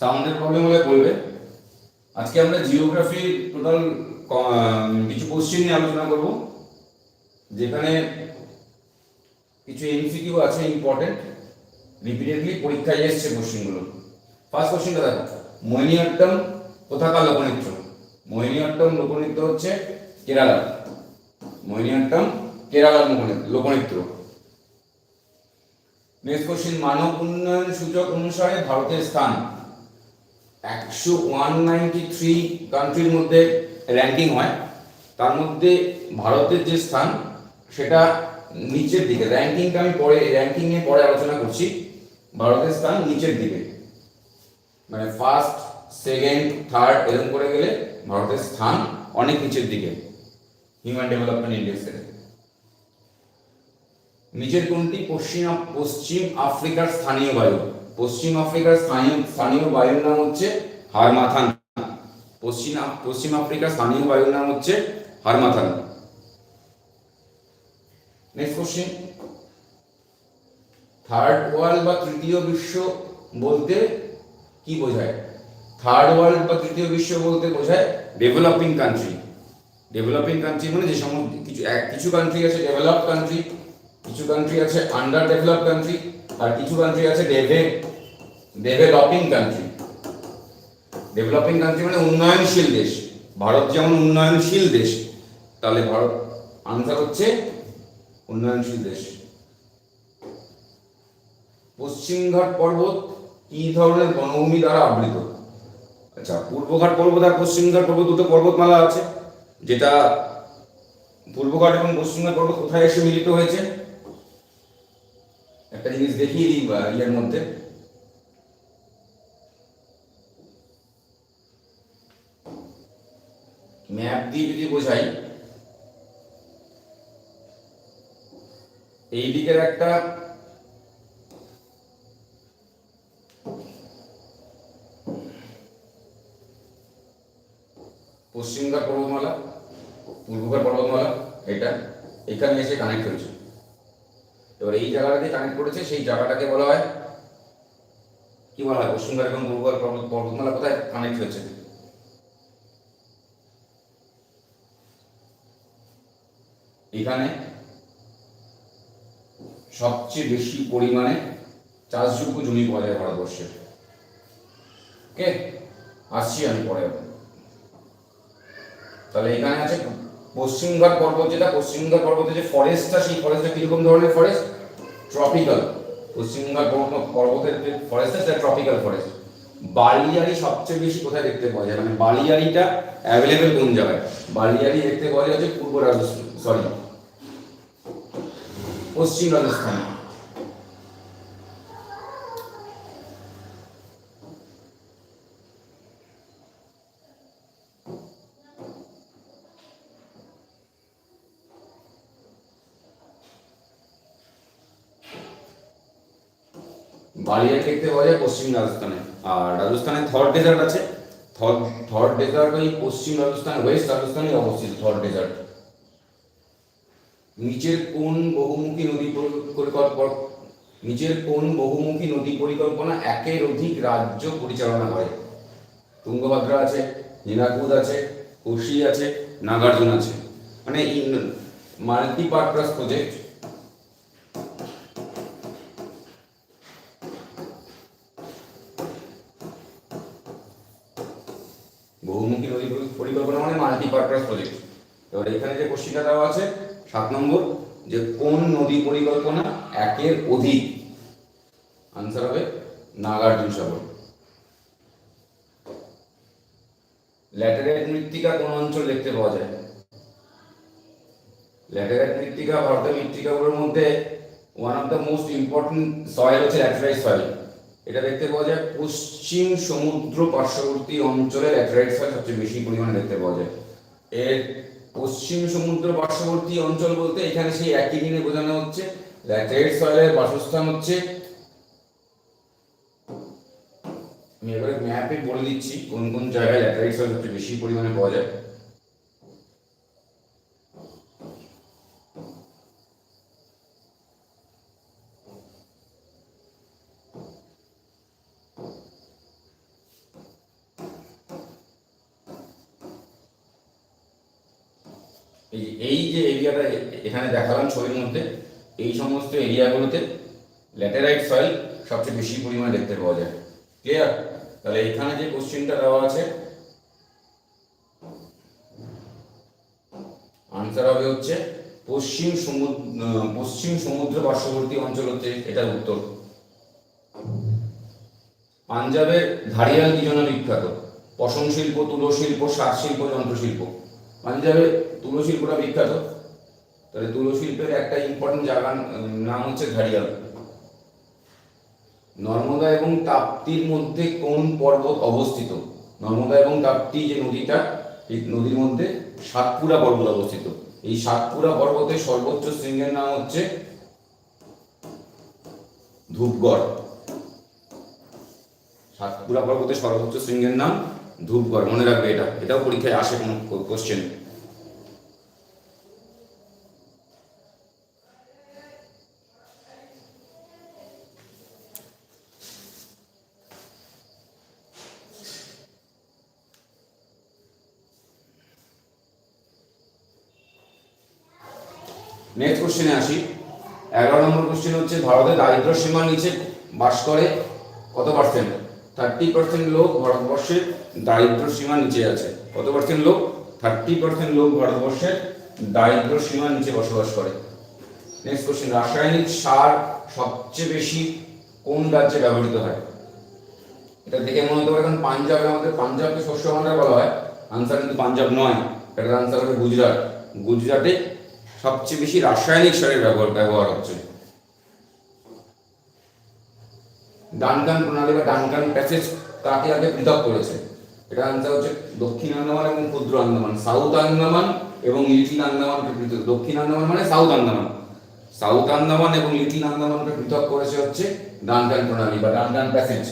সাউন্ডের প্রবলেম হলে বলবে। আজকে আমরা জিওগ্রাফি টোটাল কিছু কোশ্চেন নিয়ে আলোচনা করব, যেখানে কিছু এমসিকিউ আছে ইম্পর্টেন্ট রিপিটেডলি পরীক্ষায় এসছে কোশ্চেনগুলো ফার্স্ট কোশ্চেনটা দেখো মোহিনীঅট্টম কোথাকার লোকনৃত্য? মোহিনীঅট্টম লোকনৃত্য হচ্ছে কেরালা। মোহিনীঅট্টম কেরালার লোকনৃত্য নেক্সট কোশ্চেন মানব উন্নয়ন সূচক অনুসারে ভারতের স্থান। একশো ওয়ান নাইনটি থ্রি কান্ট্রির মধ্যে র্যাঙ্কিং হয়। তার মধ্যে ভারতের যে স্থান, সেটা নিচের দিকে। র্যাঙ্কিংটা আমি পরে র্যাঙ্কিং নিয়ে পরে আলোচনা করছি। ভারতের স্থান নিচের দিকে। মানে ফার্স্ট সেকেন্ড থার্ড এরকম করে গেলে ভারতের স্থান অনেক নিচের দিকে। হিউম্যান ডেভেলপমেন্ট ইন্ডেক্সের নিচের কোনটি? পশ্চিম পশ্চিম আফ্রিকার স্থানীয় বায়ু। পশ্চিম আফ্রিকার স্থানীয় স্থানীয় বায়ুর নাম হচ্ছে হারমাথান। পশ্চিম পশ্চিম আফ্রিকার স্থানীয় বায়ুর নাম হচ্ছে harmattan. Next question third world বা তৃতীয় বিশ্ব বলতে কি বোঝায়? থার্ড ওয়ার্ল্ড বা তৃতীয় বিশ্ব বলতে বোঝায় ডেভেলপিং কান্ট্রি ডেভেলপিং কান্ট্রি মানে যে সমস্ত, কিছু কিছু কান্ট্রি আছে ডেভেলপ কান্ট্রি কিছু কান্ট্রি আছে আন্ডার ডেভেলপ কান্ট্রি আর কিছু কান্ট্রি আছে ডেভে ডেভেলপিং কান্ট্রি ডেভেলপিং কান্ট্রি মানে উন্নয়নশীল দেশ। ভারত যেমন উন্নয়নশীল দেশ, তাহলে ভারত আনসার হচ্ছে উন্নয়নশীল দেশ। পশ্চিমঘাট পর্বত কি ধরনের বনভূমি দ্বারা আবৃত? আচ্ছা পূর্বঘাট পর্বত আর পশ্চিমঘাট পর্বত দুটো পর্বতমালা আছে, যেটা পূর্বঘাট এবং পশ্চিমঘাট পর্বত কোথায় এসে মিলিত হয়েছে? একটা জিনিস দেখিয়ে দিই বা ইয়ের মধ্যে ম্যাপ দিয়ে যদি বোঝাই এই দিকের একটা পশ্চিমঘাট পর্বতমালা পূর্বঘাট পর্বতমালা এটা এখানে এসে কানেক্ট হয়েছে এবার এই জায়গাটা দিয়ে কানেক্ট করেছে সেই জায়গাটাকে বলা হয়, কি বলা হয়? পশ্চিমঘাট এবং পূর্বঘাট পর্বত পর্বতমালা কোথায় কানেক্ট হয়েছে? এখানে সবচেয়ে বেশি পরিমাণে চাষযোগ্য জমি পাওয়া যায় ভারতবর্ষে। ওকে? আসছি আমি পরে তাহলে এখানে আছে পশ্চিমঘাট পর্বত, যেটা পশ্চিমঘাট পর্বতে যে ফরেস্টটা সেই ফরেস্টটা কীরকম ধরনের ফরেস্ট ট্রপিক্যাল পশ্চিমঘাট কোন পর্বতের যে ফরেস্ট আছে ট্রপিক্যাল ফরেস্ট বালিয়ারি সবচেয়ে বেশি কোথায় দেখতে পাওয়া যায়? মানে বালিয়ারিটা অ্যাভেলেবেল কোন জায়গায়? বালিয়ারি দেখতে পাওয়া যায় হচ্ছে পূর্ব রাজস্থান সরি পশ্চিম রাজস্থানে। বালিয়ারি দেখতে পাওয়া যায় পশ্চিম রাজস্থানে। আর রাজস্থানে থর ডেজার্ট আছে। থর থর ডেজার্ট ওই পশ্চিম রাজস্থান ওয়েস্ট রাজস্থানে অবস্থিত থর ডেজার্ট নিচের কোন বহুমুখী নদী পরিকল্পনা নিচের কোন বহুমুখী নদী পরিকল্পনা একের অধিক রাজ্য পরিচালনা করে? তুঙ্গভদ্রা আছে নীলাকুদ আছে, কোশি আছে, নাগার্জুন আছে। মানে মাল্টিপারপাস প্রজেক্ট বহুমুখী নদী পরি- পরিকল্পনা মানে মাল্টিপারপাস প্রজেক্ট এবার এখানে দেওয়া আছে। সাত নম্বর, যে কোন নদী পরিকল্পনা একের অধিক? আনসার হবে নাগার্জুন সাগর। ল্যাটেরাইট মৃত্তিকা কোন অঞ্চল দেখতে পাওয়া যায়? ল্যাটেরাইট মৃত্তিকা মৃত্তিকাগুলোর মধ্যে one of the most important soil হচ্ছে ল্যাটেরাইট সয়েল এটা দেখতে পাওয়া যায় পশ্চিম সমুদ্র পার্শ্ববর্তী অঞ্চলে ল্যাটেরাইট সয়েল সবচেয়ে বেশি পরিমাণে দেখতে পাওয়া যায়। এর পশ্চিম সমুদ্র পার্শ্ববর্তী অঞ্চল বলতে এখানে সেই একই দিনে বোঝানো হচ্ছে। ল্যাটেরাইট সয়েলের বাসস্থান হচ্ছে। আমি এবারে ম্যাপে বলে দিচ্ছি কোন কোন জায়গায় ল্যাটেরাইট সয়েল সবচেয়ে বেশি পরিমাণে পাওয়া যায়। এই যে- এই যে এরিয়াটা এখানে দেখালাম ছবির মধ্যে, এই সমস্ত এরিয়াগুলোতে ল্যাটেরাইট সয়েল সবচেয়ে বেশি পরিমাণে দেখতে পাওয়া যায়। ক্লিয়ার তাহলে এখানে যে কোশ্চেনটা দেওয়া আছে আনসার হবে হচ্ছে পশ্চিম সমুদ্র পশ্চিম সমুদ্র পার্শ্ববর্তী অঞ্চল হচ্ছে এটার উত্তর। পাঞ্জাবের ধারিয়াল কি জন্য বিখ্যাত? পশম শিল্প, তুলো শিল্প, সার শিল্প, যন্ত্রশিল্প। পাঞ্জাবে তুলো শিল্পটা বিখ্যাত। তাহলে তুলো শিল্পের একটা ইম্পর্টেন্ট জায়গার নাম হচ্ছে ঘাড়িয়াল। নর্মদা এবং তাপ্তির মধ্যে কোন পর্বত অবস্থিত? নর্মদা এবং তাপ্তি যে নদীটা, এই নদীর মধ্যে সাতপুরা পর্বত অবস্থিত। এই সাতপুরা পর্বতের সর্বোচ্চ শৃঙ্গের নাম হচ্ছে ধূপগড়। সাতপুরা পর্বতের সর্বোচ্চ শৃঙ্গের নাম ধূপগড় মনে রাখবে এটা। এটাও পরীক্ষায় আসে কোনো কোশ্চেন নেক্সট কোশ্চেনে আসি। এগারো নম্বর কোশ্চেন হচ্ছে, ভারতের দারিদ্র সীমার নিচে বাস করে কত পার্সেন্ট থার্টি পার্সেন্ট লোক ভারতবর্ষের দারিদ্র সীমার নিচে আছে। কত পার্সেন্ট লোক? থার্টি পার্সেন্ট লোক ভারতবর্ষের দারিদ্র সীমার নিচে বসবাস করে। নেক্সট কোশ্চেন রাসায়নিক সার সবচেয়ে বেশি কোন রাজ্যে ব্যবহৃত হয়? এটা দেখে মনে হতে পারে এখন পাঞ্জাবে আমাদের পাঞ্জাবকে শস্য ভাণ্ডার বলা হয়। আনসার কিন্তু পাঞ্জাব নয়। এটার আনসার হবে গুজরাট। গুজরাটে সবচেয়ে বেশি রাসায়নিক সারের ব্যবহার ব্যবহার হচ্ছে। ডানকান প্রণালী বা ডানকান প্যাসেজ কাকে আগে পৃথক করেছে? এটা আনসার হচ্ছে দক্ষিণ আন্দামান এবং ক্ষুদ্র আন্দামান সাউথ আন্দামান এবং লিটিল আন্দামানকে পৃথক, দক্ষিণ আন্দামান মানে সাউথ আন্দামান। সাউথ আন্দামান এবং লিটিল আন্দামানকে পৃথক করেছে হচ্ছে ডানকান প্রণালী বা ডানকান প্যাসেজ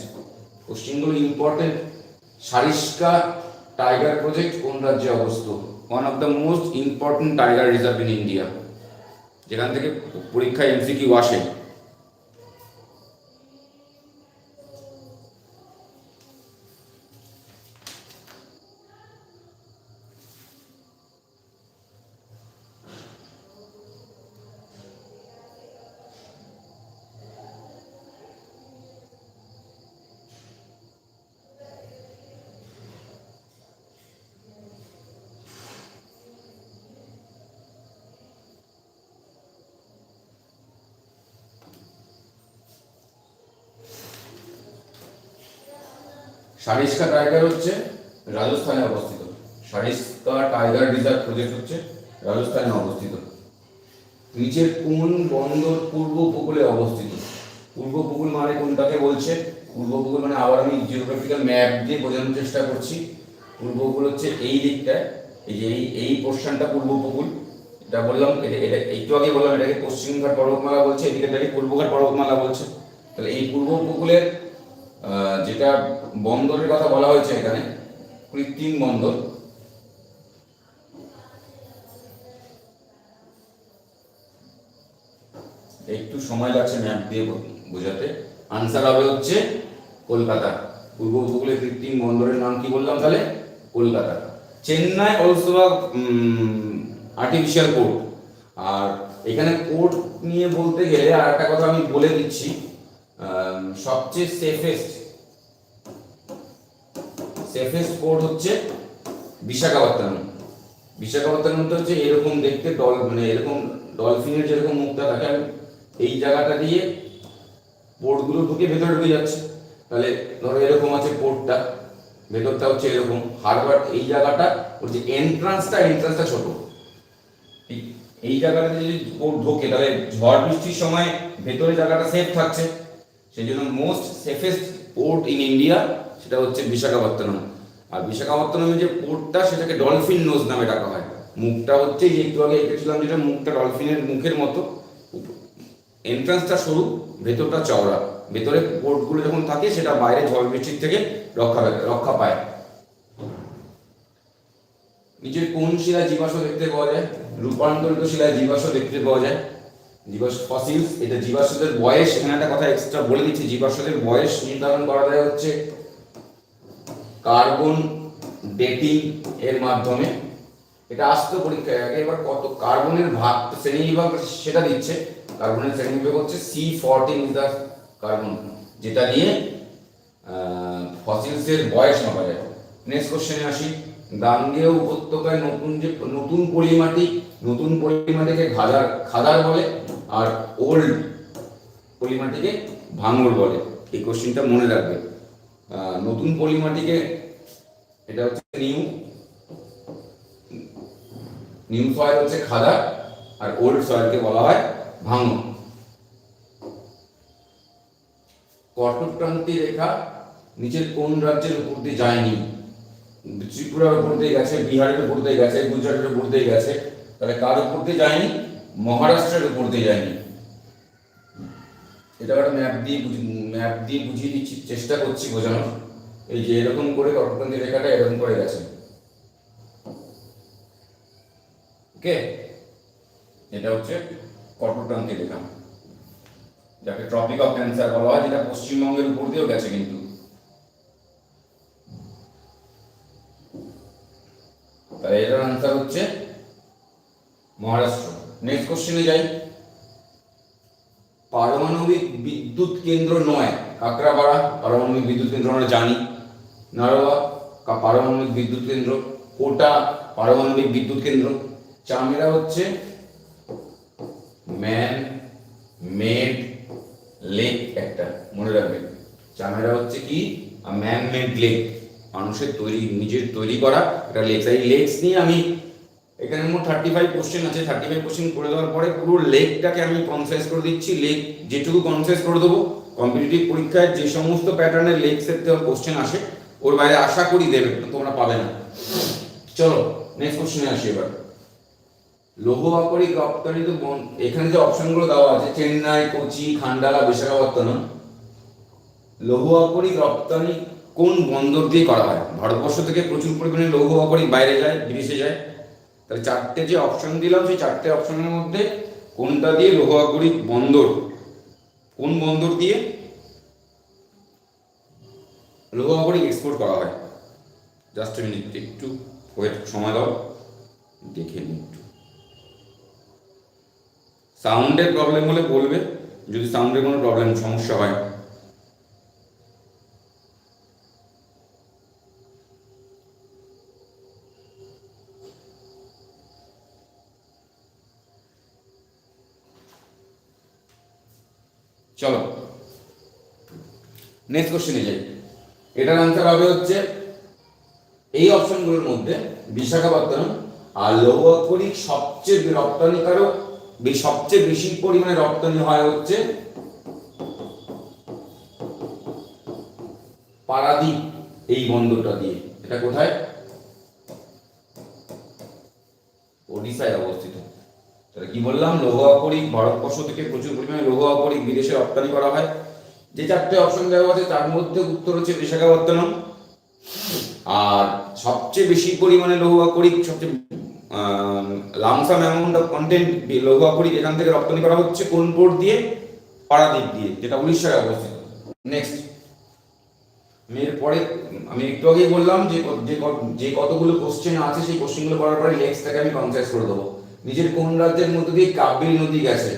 কোশ্চিনগুলো ইম্পর্টেন্ট সারিস্কা টাইগার প্রজেক্ট কোন রাজ্যে অবস্থিত? One of the most important tiger reserve in India যেখান থেকে পরীক্ষায় এমসিকিউ আসে। সারিস্কা টাইগার হচ্ছে রাজস্থানে অবস্থিত। সারিস্কা টাইগার রিজার্ভ প্রজেক্ট হচ্ছে রাজস্থানে অবস্থিত। নিচের কোন বন্দর পূর্ব উপকূলে অবস্থিত। পূর্ব উপকূল মানে কোনটাকে বলছে? পূর্ব উপকূল মানে আবার আমি জিওগ্রাফিক্যাল ম্যাপ দিয়ে বোঝানোর চেষ্টা করছি। পূর্ব উপকূল হচ্ছে এই দিকটায়। এই যে এই এই পোর্শনটা পূর্ব উপকূল। এটা বললাম, এটা এটা একটু আগে বললাম, এটাকে পশ্চিমঘাট পর্বতমালা বলছে, এদিকে এটাকে পূর্বঘাট পর্বতমালা বলছে। তাহলে এই পূর্ব উপকূলের যেটা বন্দরের কথা বলা হয়েছে এখানে। কৃত্রিম বন্দর। একটু সময় লাগছে ম্যাপ দিয়ে বোঝাতে। আনসার হবে হচ্ছে কলকাতা। পূর্ব উপকূলের কৃত্রিম বন্দরের নাম কি বললাম তাহলে? Kolkata. Chennai also artificial port আর এখানে পোর্ট নিয়ে বলতে গেলে আর একটা কথা আমি বলে দিচ্ছি। সবচেয়ে সেফেস্ট সেফেস্ট পোর্ট হচ্ছে বিশাখাপত্তনম। বিশাখাপত্তনমটা হচ্ছে এরকম দেখতে ডল মানে এরকম ডলফিনের যেরকম মুখটা থাকে এই জায়গাটা দিয়ে পোর্টগুলো ঢুকে ভেতরে ঢুকে যাচ্ছে। তাহলে ধরো এরকম আছে পোর্টটা ভেতরটা হচ্ছে এরকম। হারবার এই জায়গাটা ওর যে এন্ট্রান্সটা এন্ট্রান্সটা ছোট। এই- এই জায়গাটাতে যদি পোর্ট ঢোকে, তাহলে ঝড় বৃষ্টির সময় ভেতরে জায়গাটা সেফ থাকছে। সেই জন্য most safest port in India সেটা হচ্ছে বিশাখাপত্তনম। আর বিশাখাপত্তনমের যে পোর্টটা সেটাকে ডলফিন নোজ নামে ডাকা হয়। মুখটা হচ্ছে যে একটু আগে এঁকেছিলাম যেটা, মুখটা ডলফিনের মুখের মতো। এন্ট্রান্সটা সরু, ভেতরটা চওড়া। ভেতরে পোর্টগুলো যখন থাকে, সেটা বাইরে ঝড় বৃষ্টির থেকে রক্ষা রক্ষা পায়। নিচের কোন শিলায় জীবাশ্ম দেখতে পাওয়া যায়? রূপান্তরিত শিলায় জীবাশ্ম দেখতে পাওয়া যায়। জীবাশ্ম ফসিলস এটা জীবাশ্মদের বয়স, এখানে একটা কথা এক্সট্রা বলে দিচ্ছি। জীবাশ্মদের বয়স নির্ধারণ করা যায় হচ্ছে কার্বন ডেটিং এর মাধ্যমে এটা আসতো পরীক্ষায় আগে, এবার কত কার্বনের ভাগ শ্রেণি বিভাগ সেটা দিচ্ছে। কার্বনের শ্রেণি বিভাগ হচ্ছে C fourteen is the carbon যেটা নিয়ে ফসিলসের বয়স মাপা যায়। নেক্সট কোশ্চেনে আসি। গাঙ্গেয় উপত্যকায় নতুন যে, নতুন পলিমাটি, নতুন পলিমাটিকে খাদার খাদার বলে, আর ওল্ড পলিমাটিকে ভাঙর বলে। এই কোশ্চেনটা মনে রাখবে। নতুন পলিমাটিকে, এটা হচ্ছে নিউ নিউ সয়েল হচ্ছে খাদা আর ওল্ড সয়েলকে বলা হয় ভাঙন। কর্কটক্রান্তি রেখা নিচের কোন রাজ্যের উপর দিয়ে যায়নি? ত্রিপুরার উপর দিয়ে গেছে, বিহারের উপর দিয়ে গেছে, গুজরাটের উপর দিয়ে গেছে, তাহলে কার উপর দিয়ে যায়নি? মহারাষ্ট্রের উপর দিয়ে যায়নি। এটা একটা ম্যাপ দিয়ে ম্যাপ দিয়ে বুঝিয়ে দিচ্ছি, চেষ্টা করছি বোঝানোর। এই যে এরকম করে কর্কটক্রান্তি রেখাটা এরকম করে গেছে। ওকে? এটা হচ্ছে কর্কটক্রান্তি রেখা। যাকে ট্রপিক অফ ক্যান্সার বলা হয়, যেটা পশ্চিমবঙ্গের উপর দিয়েও গেছে কিন্তু। তাহলে এটার আনসার হচ্ছে মহারাষ্ট্র। নেক্সট কোশ্চেনে যাই। পারমাণবিক বিদ্যুৎ কেন্দ্র নয়, কাকরাপাড়া, পারমাণবিক বিদ্যুৎ কেন্দ্র আমরা জানি। নারোয়া পারমাণবিক বিদ্যুৎ কেন্দ্র। কোটা, পারমাণবিক বিদ্যুৎ কেন্দ্র। চামেরা হচ্ছে ম্যান, মেড, লেক একটা, মনে রাখবেন। চামেরা হচ্ছে কি? Man made lake. মানুষের তৈরি, নিজের তৈরি করা একটা লেকস এই লেকস নিয়ে আমি এখানে মোট থার্টি ফাইভ কোশ্চেন আছে। থার্টি ফাইভ কোশ্চেন করে দেওয়ার পরে পুরো লেকটাকে আমি কনসাইজ করে দিচ্ছি। লেক যেটুকু কনসাইজ করে দেবো কম্পিটিটিভ পরীক্ষায় যে সমস্ত প্যাটার্নের লেকসের দেওয়া কোশ্চেন আসে, ওর বাইরে আশা করি দেবে তোমরা পাবে না। চলো নেক্সট কোশ্চেনে আসি এবার। লৌহ আকরিক রপ্তানিত এখানে যে অপশনগুলো দেওয়া আছে, চেন্নাই, কোচি, খান্ডালা, বিশাখাপত্তনম, লৌহ আকরিক রপ্তানি কোন বন্দর দিয়ে করা হয়? ভারতবর্ষ থেকে প্রচুর পরিমাণে লৌহ আকরিক বাইরে যায়, বিদেশে যায়। তাহলে চারটে যে অপশন দিলাম, সেই চারটে অপশনের মধ্যে কোনটা দিয়ে লৌহ আকরিক বন্দর, কোন বন্দর দিয়ে লৌহ আকরিক এক্সপোর্ট করা হয়? জাস্ট মিনিট একটু সময় দাও, দেখে নিই একটু। সাউন্ডের প্রবলেম হলে বলবে, যদি সাউন্ডের কোনো প্রবলেম সমস্যা হয়। চলো। নেক্সট কোশ্চেনে যাই। এটার আনসার হবে হচ্ছে এই অপশনগুলোর মধ্যে বিশাখাপত্তনম আর লৌহ আকরিক সবচেয়ে রপ্তানিকারক সবচেয়ে বেশি পরিমাণে রপ্তানি হয় হচ্ছে পারাদ্বীপ, এই বন্দরটা দিয়ে। এটা কোথায় ওড়িশায় অবস্থিত তাহলে কি বললাম, লৌহ আকরিক ভারতবর্ষ থেকে প্রচুর পরিমাণে লৌহ আকরিক বিদেশে রপ্তানি করা হয়। যে চারটে অপশন দেওয়া আছে, তার মধ্যে উত্তর হচ্ছে বিশাখাপত্তনম। আর সবচেয়ে বেশি পরিমাণে লৌহ আকরিক, সবচেয়ে লামসাম অ্যামাউন্ট অফ কন্টেন্ট লৌহ আকরিক এখান থেকে রপ্তানি করা হচ্ছে কোন পোর্ট দিয়ে? পারাদ্বীপ দিয়ে, যেটা উড়িষ্যায় অবস্থিত। নেক্সট আমি এরপরে, আমি একটু আগেই বললাম যে যে কতগুলো কোশ্চেন আছে, সেই কোশ্চেনগুলো করার পরে নেক্সটটাকে আমি কনসাইজ করে দেবো। নিজের কোন রাজ্যের মধ্যে দিয়ে কাবেরী নদী গেছে?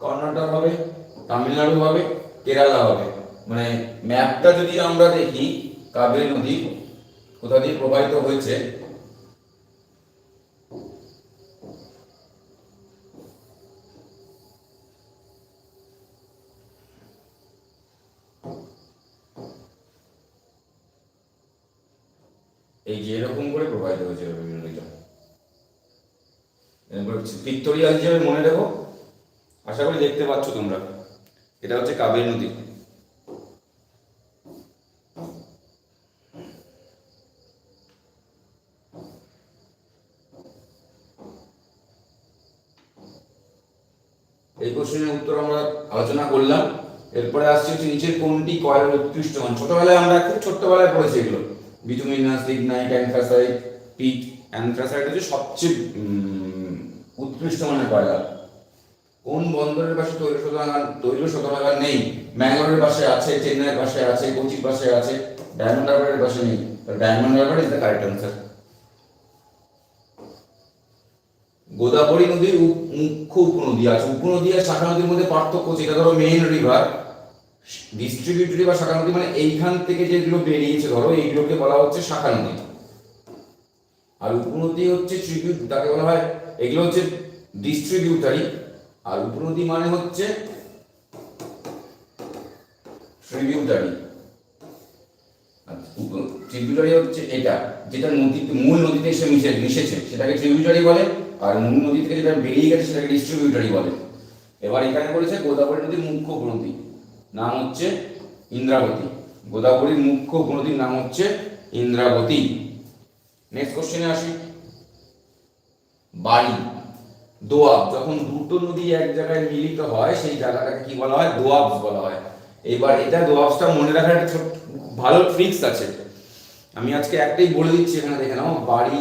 কর্ণাটক হবে, তামিলনাড়ু হবে, কেরালা হবে। মানে ম্যাপটা যদি আমরা দেখি কাবেরী নদী কোথা দিয়ে প্রবাহিত হয়েছে? এই যে এরকম করে প্রবাহিত হয়েছে নদীটা পিক্টোরিয়াল হিসেবে মনে রেখো। আশা করি দেখতে পাচ্ছ তোমরা। এটা হচ্ছে কাবেরী নদী। এই কোশ্চেনের উত্তর আমরা আলোচনা করলাম। এরপরে আসছে হচ্ছে নিচের কোনটি কয়লার উৎকৃষ্ট? মান ছোটবেলায় আমরা খুব ছোট্টবেলায় পড়েছি এগুলো। Bituminous lignite anthracite peat anthracite হচ্ছে সবচেয়ে উৎকৃষ্ট মানের কয়লা কোন বন্দরের পাশে তৈল শোধনাগার তৈল শোধনাগার নেই? ব্যাঙ্গালোরের পাশে আছে, চেন্নাইয়ের পাশে আছে, কোচির পাশে আছে, ডায়মন্ড হারবারের পাশে নেই। Diamond Harbour is the correct answer Godavari নদীর মুখ্য উপনদী আছে। উপনদী আর শাখা নদীর মধ্যে পার্থক্য হচ্ছে, এটা ধরো মেইন রিভার ডিস্ট্রিবিউটরি বা শাখা নদী মানে এইখান থেকে যেগুলো বেরিয়েছে, ধরো এইগুলোকে বলা হচ্ছে শাখা নদী। আর উপনদী হচ্ছে ট্রিবিউট তাকে বলা হয়, এগুলো হচ্ছে ডিস্ট্রিবিউটারি আর উপনদী মানে হচ্ছে ট্রিবিউটারি ট্রিবিউটারি হচ্ছে এটা, যেটা নদীতে মূল নদীতে এসে মিশে, মিশেছে। সেটাকে ট্রিবিউটারি বলে, আর মূল নদী থেকে যেটা বেরিয়ে গেছে সেটাকে ডিস্ট্রিবিউটারি বলে। এবার এখানে বলেছে গোদাবরী নদীর মুখ্য উপনদী, নাম হচ্ছে ইন্দ্রাবতী। গোদাবরীর মুখ্য উপনদীর নাম হচ্ছে ইন্দ্রাবতী। নেক্সট কোশ্চেনে আসি। বাড়ি দোয়াব, যখন দুটো নদী এক জায়গায় মিলিত হয়, সেই জায়গাটাকে কি বলা হয়? দোয়াব বলা হয়। এবার এটা দোয়াবসটা মনে রাখার ভালো ট্রিক্স আছে। আমি আজকে একটাই বলে দিচ্ছি, এখানে দেখে নাও, বাড়ি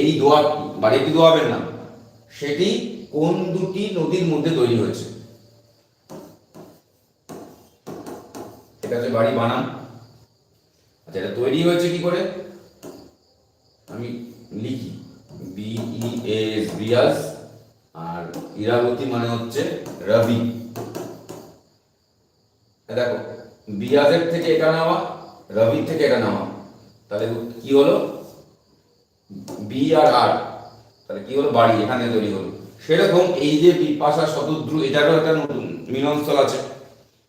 এই দোয়াব, বাড়ি একটি দোয়াবের নাম। সেটি কোন দুটি নদীর মধ্যে তৈরি হয়েছে? এটা হচ্ছে বাড়ি বানাম আচ্ছা এটা তৈরি হয়েছে কি করে? আমি লিখি। বি ই এস বিয়াস আর ইরাবতী মানে হচ্ছে রবি। দেখো, বিয়াজের থেকে এটা নেওয়া রবির থেকে এটা নেওয়া তাহলে কি হলো? বি আর আর তাহলে কি হলো? বাড়ি, এখানে তৈরি হলো। সেরকম এই যে বিপাশা শতদ্রু, এটারও একটা নতুন মিলনস্থল আছে।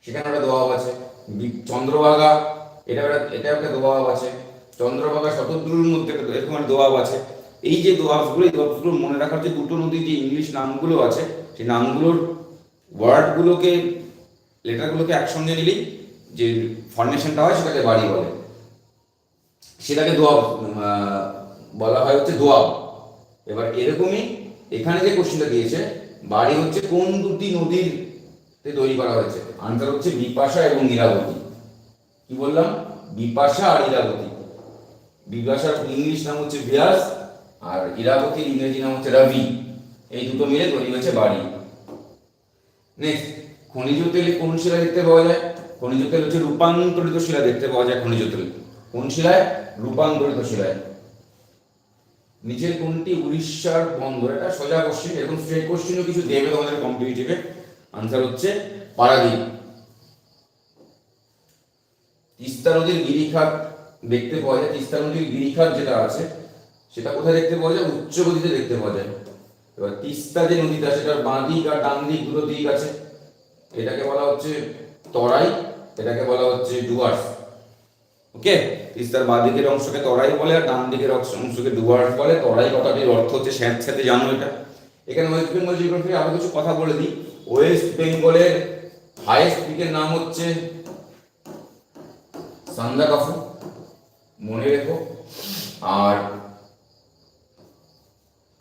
সেখানে একটা দোয়াব আছে। চন্দ্রভাগা এটা একটা এটা একটা দোয়াব আছে। চন্দ্রভাগা শতদ্রুর মধ্যে এরকম একটা দোয়াব আছে। এই যে দোয়াবগুলো এই দোয়াবগুলো মনে রাখার যে দুটো নদীর যে ইংলিশ নামগুলো আছে, সেই নামগুলোর ওয়ার্ডগুলোকে, লেটারগুলোকে একসঙ্গে নিলেই যে ফর্মেশনটা হয় সেটাকে বাড়ি বলে। সেটাকে দোয়াব বলা হয় হচ্ছে দোয়াব। এবার এরকমই এখানে যে কোশ্চেনটা দিয়েছে, বাড়ি হচ্ছে কোন দুটি নদীর তৈরি করা হয়েছে? আনসার হচ্ছে বিপাশা এবং ইরাবতী কি বললাম? বিপাশা আর ইরাবতী বিপাশার ইংলিশ নাম হচ্ছে বিয়াস আর ইরাবতীর ইংরেজি নাম হচ্ছে রবি। এই দুটো মিলে তৈরি হয়েছে বাড়ি। নেক্সট খনিজ তেলে কোন শিলা দেখতে পাওয়া যায়? খনিজ তেল হচ্ছে রূপান্তরিত শিলা দেখতে পাওয়া যায় খনিজ তেল। কোন শিলায়? রূপান্তরিত শিলায়। নিচের কোনটি উড়িষ্যার বন্দর? এটা সোজা কোশ্চেন এরকম স্ট্রেট কোশ্চেনও কিছু দেবে তোমাদের কম্পিটিটিভে আনসার হচ্ছে পারাদ্বীপ। তিস্তা নদীর গিরিখাত দেখতে পাওয়া যায়। তিস্তা নদীর গিরিখাত যেটা আছে সেটা কোথায় দেখতে পাওয়া যায়? উচ্চ গতিতে দেখতে পাওয়া যায়। এবার তিস্তা যে নদীটা, সেটার বাঁ দিক আর ডান দিক দুটো দিক আছে। এটাকে বলা হচ্ছে তরাই, এটাকে বলা হচ্ছে ডুয়ার্স। ওকে? তিস্তার বাঁ দিকের অংশকে তরাই বলে আর ডান দিকের অংশকে ডুয়ার্স বলে। তরাই কথাটির অর্থ হচ্ছে স্যাঁতস্যাঁতে জানো এটা। এখানে ওয়েস্ট বেঙ্গল জিওগ্রাফি আরও কিছু কথা বলে দিই। ওয়েস্ট বেঙ্গলের হাইয়েস্ট পিকের নাম হচ্ছে সান্দাকাফু মনে রেখো। আর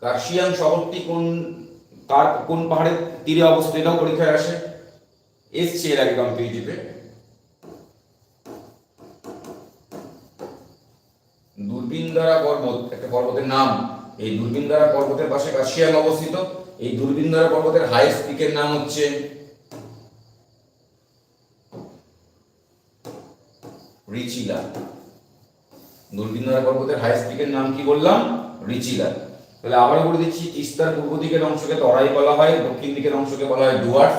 কার্শিয়াং শহরটি কোন কার কোন পাহাড়ের তীরে অবস্থিত? এটাও পরীক্ষায় আসে। এসছে এর আগে কম্পিটিটিভে দূরবীনদারা পর্বত, একটা পর্বতের নাম। এই দূরবীনদারা পর্বতের পাশে কার্শিয়াং অবস্থিত। এই দূরবীনদারা পর্বতের হাইয়েস্ট পিকের নাম হচ্ছে রিচিলা। দূরবীনদারা পর্বতের হাইয়েস্ট পিকের নাম কি বললাম? রিচিলা। তাহলে আবার বলে দিচ্ছি, তিস্তার পূর্ব দিকের অংশকে তরাই বলা হয়, দক্ষিণ দিকের অংশকে বলা হয় ডুয়ার্স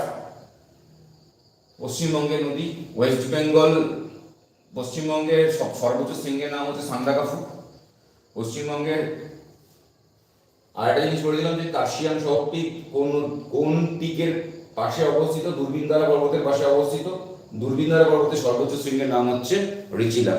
পশ্চিমবঙ্গের নদী, ওয়েস্ট বেঙ্গল, পশ্চিমবঙ্গের সর্বোচ্চ শৃঙ্গের নাম হচ্ছে সান্দাকাফু। পশ্চিমবঙ্গের আর একটা জিনিস বলে দিলাম যে কাশিয়ান শহরটি কোন কোন পিকের পাশে অবস্থিত? দূরবীনদারা পর্বতের পাশে অবস্থিত। দূরবীনদারা পর্বতের সর্বোচ্চ শৃঙ্গের নাম হচ্ছে রিচিলা।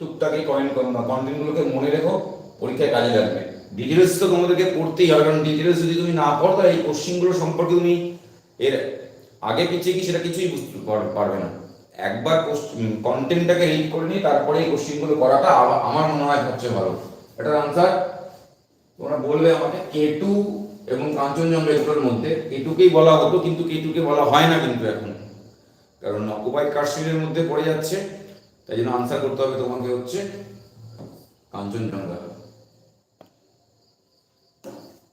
টুকটাক কয়েন কন্টেন্টগুলোকে মনে রেখো, পরীক্ষায় কাজে লাগবে। ডিটেলস তো তোমাদেরকে পড়তেই হবে, কারণ ডিটেলস যদি তুমি না পড়ো, তাহলে এই কোশ্চিনগুলো সম্পর্কে তুমি এর আগে পিছিয়ে কি সেটা কিছুই বুঝতে পার- পারবে না। একবার কন্টেন্টটাকে রিড করে নিয়ে তারপরে এই কোশ্চিনগুলো করাটা আমা- আমার মনে হয় সবচেয়ে ভালো। এটার আনসার তোমরা বলবে আমাকে কে টু এবং কাঞ্চনজঙ্ঘা এগুলোর মধ্যে। কে টুকেই বলা হতো, কিন্তু কে টুকে বলা হয় না কিন্তু এখন। কারণ অকুপাই কাশ্মীরের মধ্যে পড়ে যাচ্ছে, তাই জন্য আনসার করতে হবে তোমাকে হচ্ছে Kanchenjunga.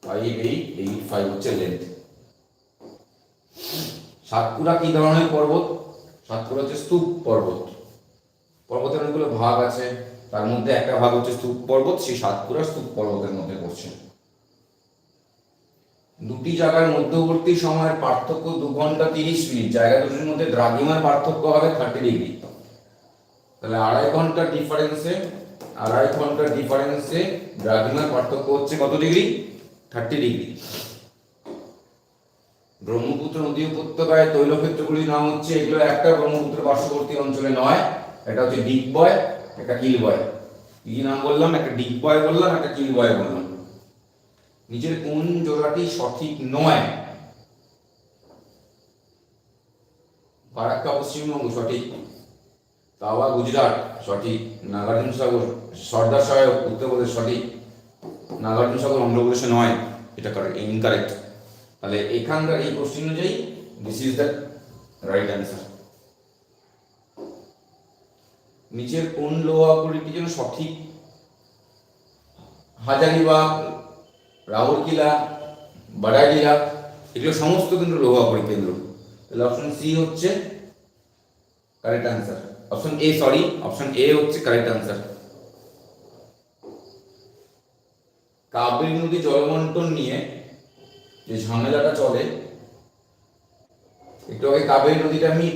Five eight eight five হচ্ছে লেন্থ সাতপুরা কি ধরনের পর্বত? সাতপুরা হচ্ছে স্তূপ পর্বত। পর্বতের অনেকগুলো ভাগ আছে, তার মধ্যে একটা ভাগ হচ্ছে স্তূপ পর্বত, সেই সাতপুরা স্তূপ পর্বতের মধ্যে পড়ছে। দুটি জায়গার মধ্যবর্তী সময়ের পার্থক্য দু ঘণ্টা তিরিশ মিনিট, জায়গা দুটির মধ্যে দ্রাঘিমার পার্থক্য হবে থার্টি ডিগ্রি তাহলে আড়াই ঘণ্টা ডিফারেন্সে আড়াই ঘণ্টা ডিফারেন্সে দ্রাঘিমার পার্থক্য হচ্ছে কত ডিগ্রি থার্টি ডিগ্রি। ব্রহ্মপুত্র নদী উপত্যকায় তৈলক্ষেত্রগুলির নাম হচ্ছে, এগুলো একটা ব্রহ্মপুত্র পার্শ্ববর্তী অঞ্চলে নয় এটা হচ্ছে ডিগবয় একটা কিলবয় কি নাম বললাম? একটা ডিগবয় বললাম, একটা কিলবয় বললাম। নিজের কোন জোড়াটি সঠিক নয়? ফারাক্কা পশ্চিমবঙ্গ সঠিক তাওয়া গুজরাট সঠিক নাগার্জুন সাগর সর্দার সহায়ক উত্তরপ্রদেশ সঠিক নাগার্জুন সাগর অন্ধ্রপ্রদেশে নয়, এটা কারেক্ট ইনকারেক্ট তাহলে এখানকার এই কোশ্চিন অনুযায়ী this is the right answer নিচের কোন লোহাগুলিটি যেন সঠিক? হাজারিবাগ, রাউরকিলা বাডাগিলা এগুলো সমস্ত কিন্তু লোহাপুরি কেন্দ্র। তাহলে অপশন সি হচ্ছে correct answer option A sorry option A হচ্ছে কারেক্ট অ্যান্সার নদী জলবন্টন নিয়ে যে ঝামেলাটা চলে, একটু আগে কাবেরী নদীটা আমি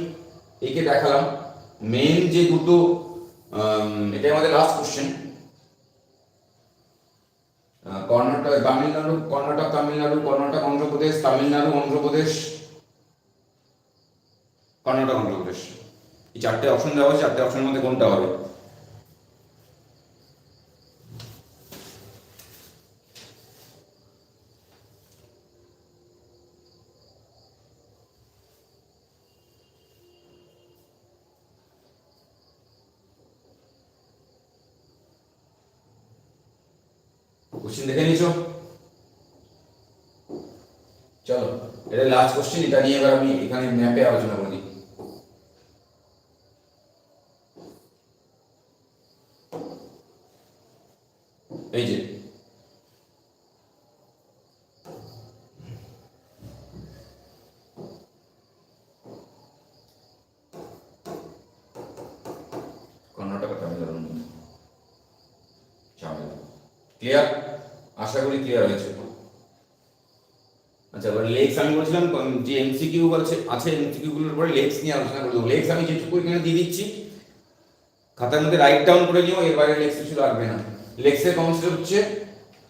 একে দেখালাম। মেন যে দুটো এটাই আমাদের লাস্ট কোশ্চেন কর্ণাটক তামিলনাড়ু কর্ণাটক তামিলনাড়ু, কর্ণাটক, অন্ধ্রপ্রদেশ, তামিলনাড়ু, অন্ধ্রপ্রদেশ, কর্ণাটক, অন্ধ্রপ্রদেশ। এই চারটে অপশন দেওয়া আছে চারটে অপশনের মধ্যে কোনটা হবে? কোশ্চেন দেখে নিয়েছো চলো, এটা লাস্ট কোশ্চেন এটা নিয়ে এবার আমি এখানে ম্যাপে আলোচনা করে দিই এই যে কর্ণাটক তামিলনাড়ুর মধ্যে ঝামেলা ক্লিয়ার আশা করি ক্লিয়ার হয়েছে আচ্ছা এবার লেক্স আমি বলছিলাম উম, যে এমসিকিউ আছে আছে এমসিকিউ গুলোর পরে লেক্স নিয়ে আলোচনা করে দেবো লেক্স আমি যেটুকু এখানে দিয়ে দিচ্ছি, খাতার মধ্যে রাইট ডাউন করে নিও এর বাইরে লেক্স কিছু লাগবে না। লেক্সের কনসেপ্ট হচ্ছে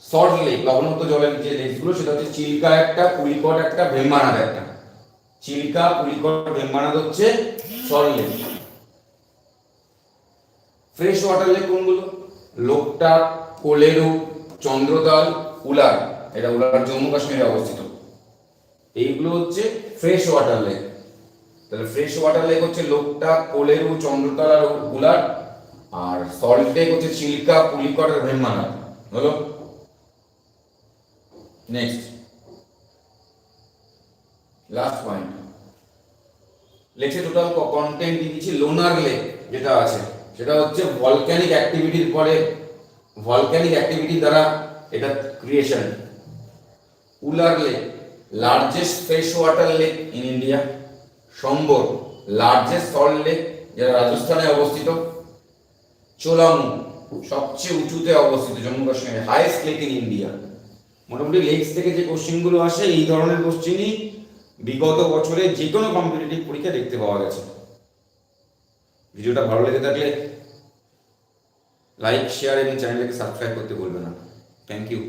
শর্ট লেক লবণাক্ত জলের যে লেক্সগুলো সেটা হচ্ছে চিল্কা একটা, পুলিকট একটা, ভেম্বানাদ একটা। চিল্কা, পুলিকট, ভেম্বানাদ হচ্ছে salt lake fresh water lake কোনগুলো? লোকটা, কোলেরু চন্দ্রতাল উলার। এটা উলার জম্মু কাশ্মীরে অবস্থিত। এইগুলো হচ্ছে ফ্রেশ ওয়াটার লেক তাহলে ফ্রেশ ওয়াটার লেক হচ্ছে লোকটাক কোলেরু, চন্দ্রতাল উলার আর সল্ট লেক হচ্ছে চিল্কা, পুলিকট আর ভেম্বানাদ হলো? নেক্সট লাস্ট পয়েন্ট লেখছে টোটাল কন্টেন্ট দিয়ে দিচ্ছি লোনার লেক যেটা আছে, সেটা হচ্ছে ভলক্যানিক অ্যাক্টিভিটির পরে ভলক্যানিক অ্যাক্টিভিটি দ্বারা এটা creation Wular lake largest fresh water lake in India Sambhar largest salt lake যেটা রাজস্থানে অবস্থিত চোলামু সবচেয়ে উঁচুতে অবস্থিত, জম্মু কাশ্মীরে হাইয়েস্ট লেক ইন ইন্ডিয়া মোটামুটি লেকস থেকে যে কোশ্চেনগুলো আসে, এই ধরনের কোশ্চেনই বিগত বছরে যে কোনো কম্পিটিটিভ পরীক্ষা দেখতে পাওয়া গেছে। ভিডিওটা ভালো লেগে থাকলে লাইক শেয়ার এবং চ্যানেলটাকে সাবস্ক্রাইব করতে ভুলবে না। Thank you